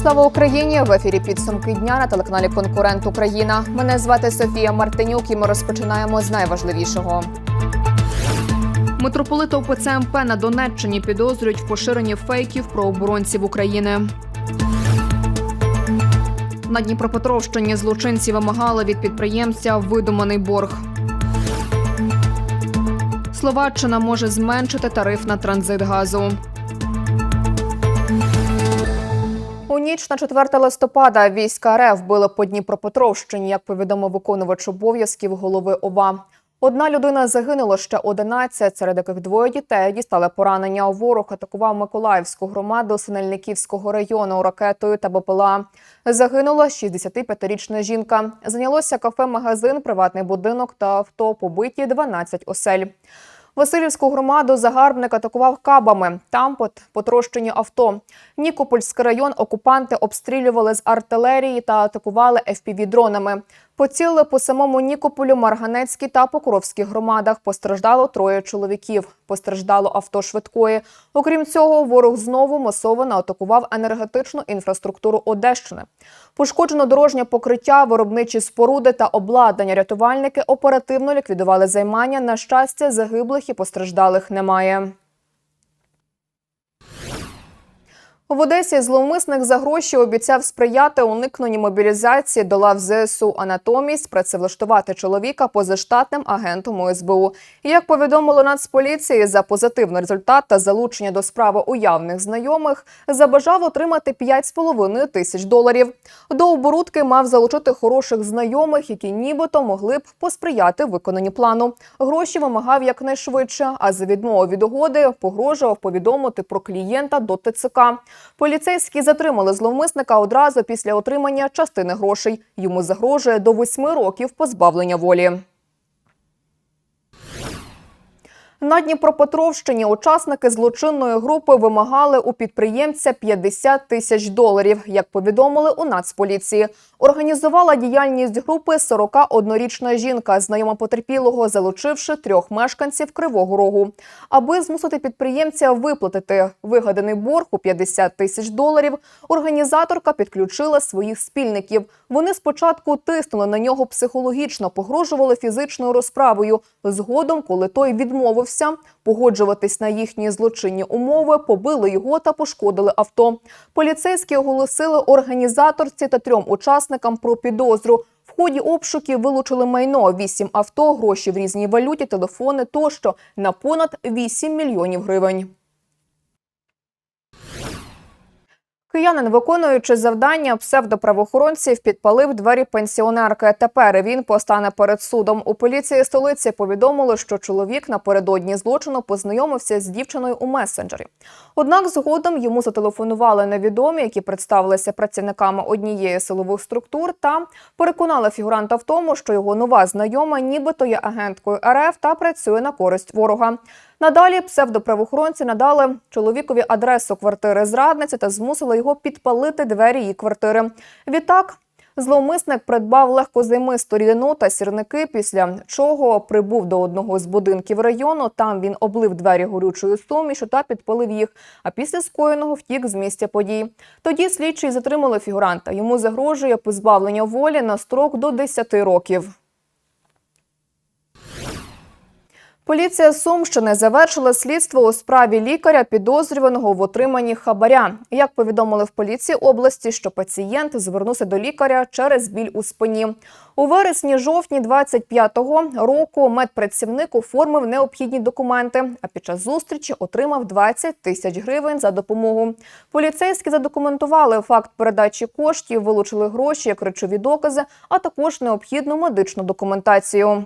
Слава Україні! В ефірі підсумки дня на телеканалі Конкурент Україна. Мене звати Софія Мартинюк і ми розпочинаємо з найважливішого. Митрополита УПЦ МП на Донеччині підозрюють в поширенні фейків про оборонців України. На Дніпропетровщині злочинці вимагали від підприємця видуманий борг. Словаччина може зменшити тариф на транзит газу. У ніч на 4 листопада війська РФ били по Дніпропетровщині, як повідомив виконувач обов'язків голови ОВА. Одна людина загинула, ще 11, серед яких двоє дітей дістали поранення. Ворог атакував Миколаївську громаду Синельниківського району ракетою та БПЛА. Загинула 65-річна жінка. Зайнялося кафе-магазин, приватний будинок та авто, побиті 12 осель. Васильівську громаду загарбник атакував кабами. Там пот- потрощені авто. Нікопольський район окупанти обстрілювали з артилерії та атакували FPV-дронами. Поцілили по самому Нікополю, Марганецькій та Покровській громадах. Постраждало троє чоловіків. Постраждало авто швидкої. Окрім цього, ворог знову масово атакував енергетичну інфраструктуру Одещини. Пошкоджено дорожнє покриття, виробничі споруди та обладнання. Рятувальники оперативно ліквідували займання. На щастя, загиблих і постраждалих немає. В Одесі зловмисник за гроші обіцяв сприяти уникненню мобілізації до лав ЗСУ, а натомість працевлаштувати чоловіка позаштатним агентом ОСБУ. Як повідомило Нацполіції, за позитивний результат та залучення до справи уявних знайомих забажав отримати 5,5 тисяч доларів. До оборудки мав залучити хороших знайомих, які нібито могли б посприяти виконанню плану. Гроші вимагав якнайшвидше, а за відмову від угоди погрожував повідомити про клієнта до ТЦК. Поліцейські затримали зловмисника одразу після отримання частини грошей. Йому загрожує до восьми років позбавлення волі. На Дніпропетровщині учасники злочинної групи вимагали у підприємця 50 тисяч доларів. Як повідомили у Нацполіції, організувала діяльність групи 41-річна жінка, знайома потерпілого, залучивши трьох мешканців Кривого Рогу. Аби змусити підприємця виплатити вигаданий борг у 50 тисяч доларів, організаторка підключила своїх спільників. Вони спочатку тиснули на нього психологічно, погрожували фізичною розправою. Згодом, коли той відмовився погоджуватись на їхні злочинні умови, побили його та пошкодили авто. Поліцейські оголосили організаторці та трьом учасникам про підозру. В ході обшуків вилучили майно, 8 авто, гроші в різній валюті, телефони тощо на понад 8 мільйонів гривень. Киянин, виконуючи завдання псевдоправоохоронців, підпалив двері пенсіонерки. Тепер він постане перед судом. У поліції столиці повідомили, що чоловік напередодні злочину познайомився з дівчиною у месенджері. Однак згодом йому зателефонували невідомі, які представилися працівниками однієї силових структур, та переконали фігуранта в тому, що його нова знайома, нібито є агенткою РФ та працює на користь ворога. Надалі псевдоправоохоронці надали чоловікові адресу квартири зрадниці та змусили його підпалити двері її квартири. Відтак. Зловмисник придбав легкозаймисту рідину та сірники, після чого прибув до одного з будинків району. Там він облив двері горючою сумішю та підпалив їх. А після скоєного втік з місця подій. Тоді слідчі затримали фігуранта. Йому загрожує позбавлення волі на строк до 10 років. Поліція Сумщини завершила слідство у справі лікаря, підозрюваного в отриманні хабаря. Як повідомили в поліції області, що пацієнт звернувся до лікаря через біль у спині. У вересні-жовтні 25-го року медпрацівник оформив необхідні документи, а під час зустрічі отримав 20 тисяч гривень за допомогу. Поліцейські задокументували факт передачі коштів, вилучили гроші як речові докази, а також необхідну медичну документацію.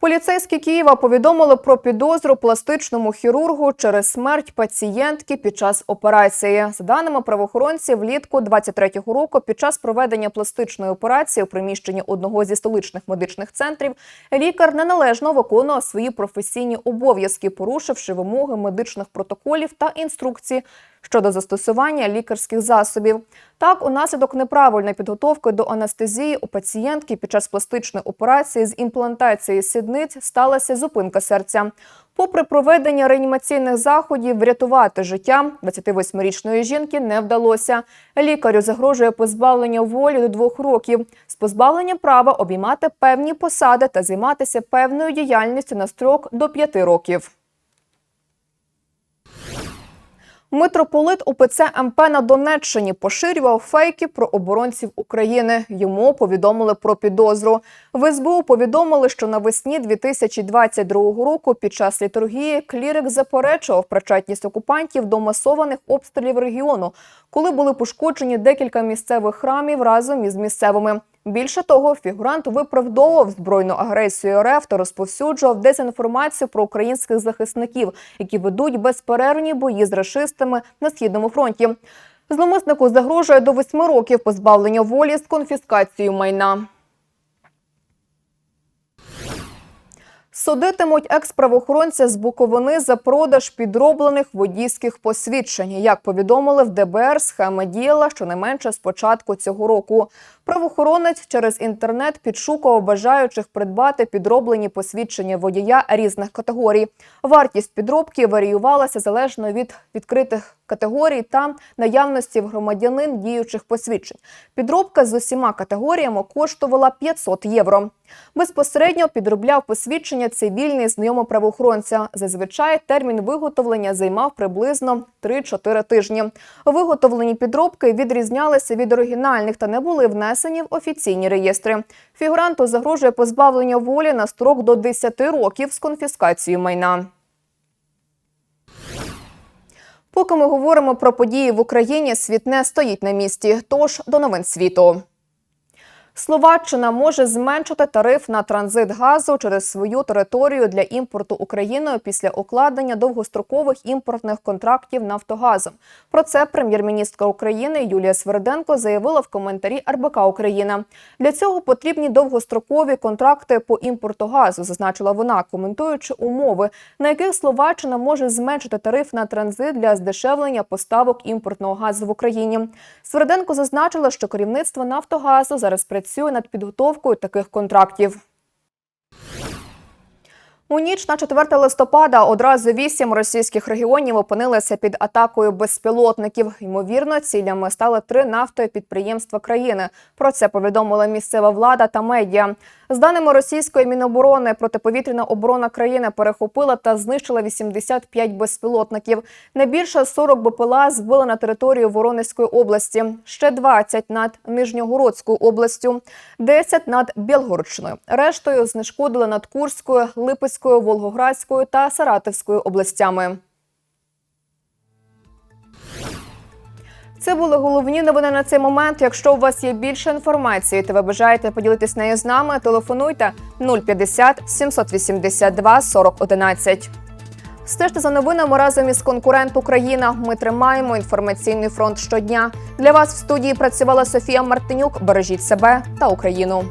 Поліцейські Києва повідомили про підозру пластичному хірургу через смерть пацієнтки під час операції. За даними правоохоронців, влітку 23-го року під час проведення пластичної операції у приміщенні одного зі столичних медичних центрів лікар неналежно виконував свої професійні обов'язки, порушивши вимоги медичних протоколів та інструкції щодо застосування лікарських засобів. Так, унаслідок неправильної підготовки до анестезії у пацієнтки під час пластичної операції з імплантації сідниць сталася зупинка серця. Попри проведення реанімаційних заходів, врятувати життя 28-річної жінки не вдалося. Лікарю загрожує позбавлення волі до двох років з позбавленням права обіймати певні посади та займатися певною діяльністю на строк до п'яти років. Митрополит УПЦ МП на Донеччині поширював фейки про оборонців України. Йому повідомили про підозру. В СБУ повідомили, що навесні 2022 року під час літургії клірик заперечував причетність окупантів до масованих обстрілів регіону, коли були пошкоджені декілька місцевих храмів разом із місцевими. Більше того, фігурант виправдовував збройну агресію РФ та розповсюджував дезінформацію про українських захисників, які ведуть безперервні бої з рашистами на східному фронті. Зломиснику загрожує до восьми років позбавлення волі з конфіскацією майна. Судитимуть екс-правоохоронця з Буковини за продаж підроблених водійських посвідчень. Як повідомили в ДБР, схема діяла щонайменше з початку цього року. Правоохоронець через інтернет підшукував бажаючих придбати підроблені посвідчення водія різних категорій. Вартість підробки варіювалася залежно від відкритих категорій та наявності в громадянин діючих посвідчень. Підробка з усіма категоріями коштувала 500 євро. Безпосередньо підробляв посвідчення цивільний знайомий правоохоронця. Зазвичай термін виготовлення займав приблизно 3-4 тижні. Виготовлені підробки відрізнялися від оригінальних та не були внесені в офіційні реєстри. Фігуранту загрожує позбавлення волі на строк до 10 років з конфіскацією майна. Поки ми говоримо про події в Україні, світ не стоїть на місці. Тож до новин світу. Словаччина може зменшити тариф на транзит газу через свою територію для імпорту Україною після укладення довгострокових імпортних контрактів Нафтогазом. Про це прем'єр-міністр України Юлія Сверденко заявила в коментарі РБК Україна. Для цього потрібні довгострокові контракти по імпорту газу, зазначила вона, коментуючи умови, на яких Словаччина може зменшити тариф на транзит для здешевлення поставок імпортного газу в Україні. Сверденко зазначила, що керівництво Нафтогазу зараз працює над підготовкою таких контрактів. У ніч на 4 листопада одразу вісім російських регіонів опинилися під атакою безпілотників. Ймовірно, цілями стали три нафтові підприємства країни. Про це повідомила місцева влада та медіа. З даними російської міноборони, протиповітряна оборона країни перехопила та знищила 85 безпілотників. Найбільше 40 БПЛА збили на територію Воронезької області, ще 20 над Нижньогородською областю, 10 над Білгородщиною. Рештою знешкодили над Курською, Липецькою, Волгоградською та Саратовською областями. Це були головні новини на цей момент. Якщо у вас є більше інформації, та ви бажаєте поділитись нею з нами, телефонуйте 050 782 40 11. Стежте за новинами разом із конкурент Україна. Ми тримаємо інформаційний фронт щодня. Для вас в студії працювала Софія Мартинюк. Бережіть себе та Україну.